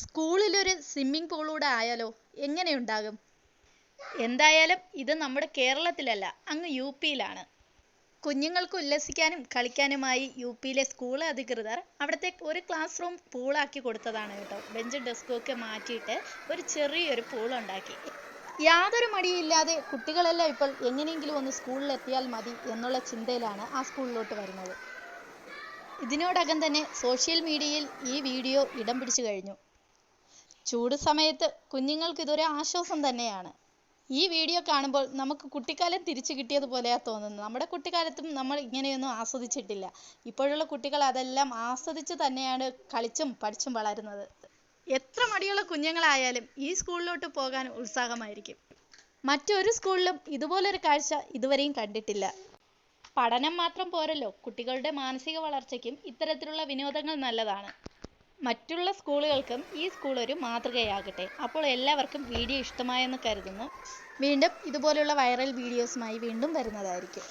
സ്കൂളിലൊരു swimming പൂളൂടെ ആയാലോ എങ്ങനെയുണ്ടാകും എന്തായാലും ഇത് നമ്മുടെ കേരളത്തിലല്ല അങ്ങ് യു പിയിലാണ്. കുഞ്ഞുങ്ങൾക്ക് ഉല്ലസിക്കാനും കളിക്കാനുമായി യു പിയിലെ സ്കൂൾ അധികൃതർ അവിടുത്തെ ഒരു ക്ലാസ് റൂം പൂളാക്കി കൊടുത്തതാണ് കേട്ടോ. ബെഞ്ച് ഡെസ്കും ഒക്കെ മാറ്റിയിട്ട് ഒരു ചെറിയൊരു പൂൾ ഉണ്ടാക്കി യാതൊരു മടിയില്ലാതെ കുട്ടികളെല്ലാം ഇപ്പോൾ എങ്ങനെയെങ്കിലും ഒന്ന് സ്കൂളിൽ എത്തിയാൽ മതി എന്നുള്ള ചിന്തയിലാണ് ആ സ്കൂളിലോട്ട് വരുന്നത്. ഇതിനോടകം തന്നെ സോഷ്യൽ മീഡിയയിൽ ഈ വീഡിയോ ഇടം പിടിച്ചു കഴിഞ്ഞു. ചൂട് സമയത്ത് കുഞ്ഞുങ്ങൾക്ക് ഇതൊരു ആശ്വാസം തന്നെയാണ്. ഈ വീഡിയോ കാണുമ്പോൾ നമുക്ക് കുട്ടിക്കാലം തിരിച്ചു കിട്ടിയതുപോലെയാണ് തോന്നുന്നത് നമ്മുടെ കുട്ടിക്കാലത്തും നമ്മൾ ഇങ്ങനെയൊന്നും ആസ്വദിച്ചിട്ടില്ല. ഇപ്പോഴുള്ള കുട്ടികൾ അതെല്ലാം ആസ്വദിച്ച് തന്നെയാണ് കളിച്ചും പഠിച്ചും വളരുന്നത്. എത്ര മടിയുള്ള കുഞ്ഞുങ്ങളായാലും ഈ സ്കൂളിലോട്ട് പോകാൻ ഉത്സാഹമായിരിക്കും. മറ്റൊരു സ്കൂളിലും ഇതുപോലൊരു കാഴ്ച ഇതുവരെയും കണ്ടിട്ടില്ല. പഠനം മാത്രം പോരല്ലോ. കുട്ടികളുടെ മാനസിക വളർച്ചയ്ക്കും ഇത്തരത്തിലുള്ള വിനോദങ്ങൾ നല്ലതാണ്. മറ്റുള്ള സ്കൂളുകൾക്കും ഈ സ്കൂൾ ഒരു മാതൃകയാകട്ടെ. അപ്പോൾ എല്ലാവർക്കും വീഡിയോ ഇഷ്ടമായെന്ന് കരുതുന്നു. വീണ്ടും ഇതുപോലെയുള്ള വൈറൽ വീഡിയോസുമായി വീണ്ടും വരുന്നതായിരിക്കും.